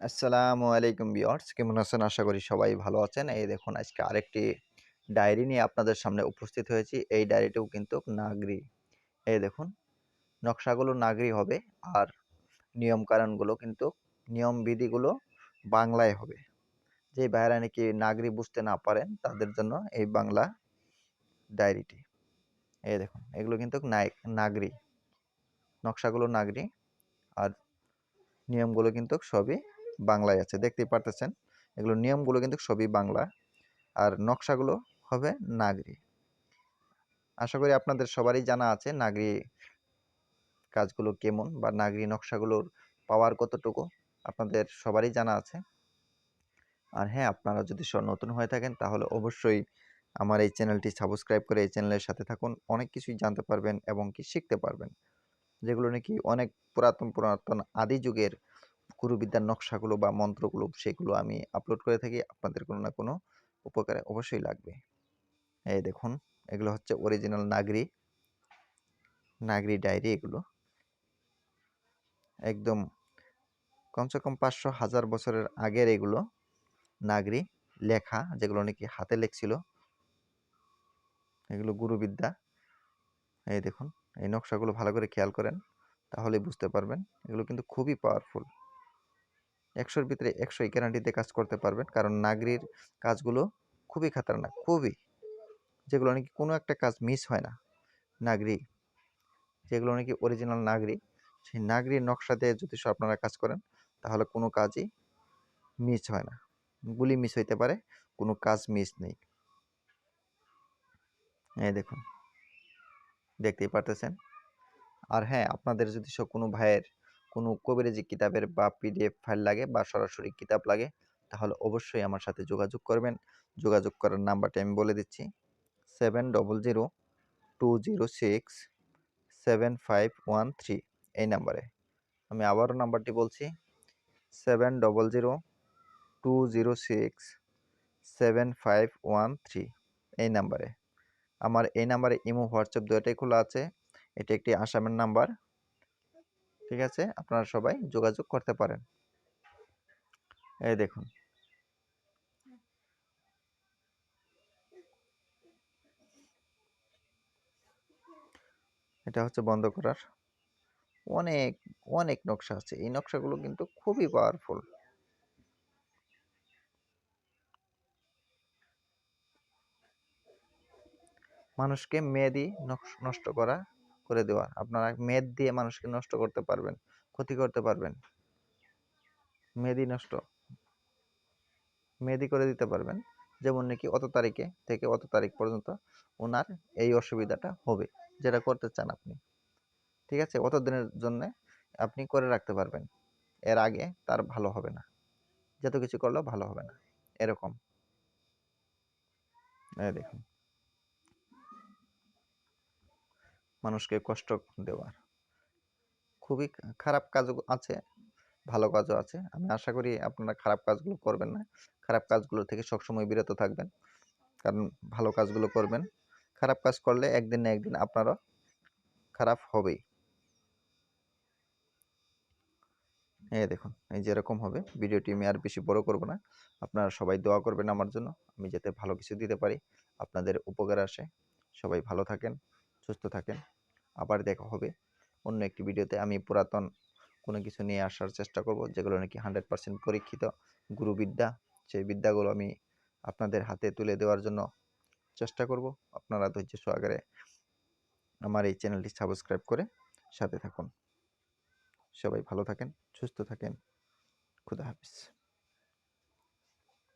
আসসালামু আলাইকুম ভিউয়ার্স। কেমন আছেন? আশা করি সবাই ভালো আছেন। এই দেখুন, আজকে আরেকটি ডায়েরি নিয়ে আপনাদের সামনে উপস্থিত হয়েছি। এই ডায়েরিটিও কিন্তু নাগরি। এই দেখুন, নকশাগুলো নাগরি হবে আর নিয়ম কানুনগুলো কিন্তু নিয়ম বিধিগুলো বাংলায় হবে। যে ভাইরা নাকি নাগরি বুঝতে না পারেন, তাদের জন্য এই বাংলা ডায়েরিটি। এই দেখুন, এগুলো কিন্তু নাগরি। নকশাগুলো নাগরি আর নিয়মগুলো কিন্তু সবই বাংলায় আছে, দেখতেই পারতেছেন। এগুলো নিয়মগুলো কিন্তু সবই বাংলা। আর নকশাগুলো হবে নাগরি। আশা করি আপনাদের সবারই জানা আছে নাগরি কাজগুলো কেমন বা নাগরি নকশাগুলোর পাওয়ার কতটুকু। আপনাদের সবারই জানা আছে। আর হ্যাঁ আপনারা যদি নতুন হয়ে থাকেন তাহলে অবশ্যই আমার এই চ্যানেলটি সাবস্ক্রাইব করে এই চ্যানেলের সাথে থাকুন। অনেক কিছুই জানতে পারবেন এবং কি শিখতে পারবেন। যেগুলো নাকি অনেক পুরাতন পুরাতন আদি যুগের গুরুবিদ্যার নকশাগুলো বা মন্ত্রগুলো সেগুলো আমি আপলোড করে থাকি। আপনাদের কোনো না কোনো উপকারে অবশ্যই লাগবে। এই দেখুন, এগুলো হচ্ছে অরিজিনাল নাগরি। নাগরি ডায়েরি এগুলো। একদম কমসে কম পাঁচশো হাজার বছরের আগের এগুলো নাগরি লেখা, যেগুলো নাকি হাতে লেখছিল। এগুলো গুরুবিদ্যা। এই দেখুন, এই নকশাগুলো ভালো করে খেয়াল করেন তাহলে বুঝতে পারবেন। এগুলো কিন্তু খুবই পাওয়ারফুল একশোর ভিতরে একশোই গ্যারান্টিতে কাজ করতে পারবেন। কারণ নাগরির কাজগুলো খুবই খাতারনাক, খুবই। যেগুলো নাকি কোনো একটা কাজ মিস হয় না। নাগরি, যেগুলো নাকি অরিজিনাল নাগরি, সেই নাগরির নকশা দিয়ে যদি আপনারা কাজ করেন, তাহলে কোনো কাজই মিস হয় না। গুলি মিস হইতে পারে, কোনো কাজ মিস নেই। এই দেখুন, দেখতেই পারতেছেন? আর হ্যাঁ আপনাদের যদি সব কোনো ভাইয়ের কোনো কবিরাজি কিতাবের বা পিডিএফ ফাইল লাগে বা সরাসরি কিতাব লাগে, তাহলে অবশ্যই আমার সাথে যোগাযোগ করবেন। যোগাযোগ করার নাম্বারটি আমি বলে দিচ্ছি। Seven double zero two zero six seven five one three এই নাম্বারে। আমি আবারও নাম্বারটি বলছি। Seven double zero two zero six seven five one three এই নাম্বারে। আমার এই নাম্বারে ইমো, হোয়াটসঅ্যাপ দুটাই খোলা আছে। এটি একটি আসামের নাম্বার। ঠিক আছে? আপনারা সবাই যোগাযোগ করতে পারেন। এই দেখুন। এটা হচ্ছে বন্ধ করার অনেক অনেক নকশা আছে। এই নকশাগুলো কিন্তু খুবই পাওয়ারফুল মানুষকে মেয়েদি নষ্ট করা করে দেওয়া। আপনারা মেদ দিয়ে মানুষকে নষ্ট করতে পারবেন, ক্ষতি করতে পারবেন। মেদি নষ্ট। মেদি করে দিতে পারবেন। যেমন নাকি অত তারিখে থেকে অত তারিখ পর্যন্ত ওনার এই অসুবিধাটা হবে, যেটা করতে চান আপনি। ঠিক আছে? অত দিনের জন্য আপনি করে রাখতে পারবেন। এর আগে তার ভালো হবে না। যত কিছু করলেও ভালো হবে না। এরকম। দেখুন। মানুষকে কষ্ট দেওয়ার। খুবই খারাপ কাজও আছে, ভালো কাজও আছে। আমি আশা করি আপনারা খারাপ কাজগুলো করবেন না। খারাপ কাজগুলো থেকে সবসময় বিরত থাকবেন, কারণ ভালো কাজগুলো করবেন। খারাপ কাজ করলে একদিন না একদিন আপনারও খারাপ হবেই। এই দেখুন, এই যে এরকম হবে, ভিডিওটি আমি আর বেশি বড় করব না। আপনারা সবাই দোয়া করবেন আমার জন্য, আমি যাতে ভালো কিছু দিতে পারি, আপনাদের উপকার আসে। সবাই ভালো থাকেন, সুস্থ থাকেন। আবার দেখা হবে। অন্য একটি ভিডিওতে আমি পুরাতন কোনো কিছু নিয়ে আসার চেষ্টা করব, যেগুলো নাকি হান্ড্রেড পার্সেন্ট পরীক্ষিত গুরুবিদ্যা। সেই বিদ্যাগুলো আমি আপনাদের হাতে তুলে দেওয়ার জন্য চেষ্টা করব। আপনারা ধৈর্য সহকারে আমার এই চ্যানেলটি সাবস্ক্রাইব করে সাথে থাকুন। সবাই ভালো থাকেন, সুস্থ থাকেন। খুদা হাফিজ।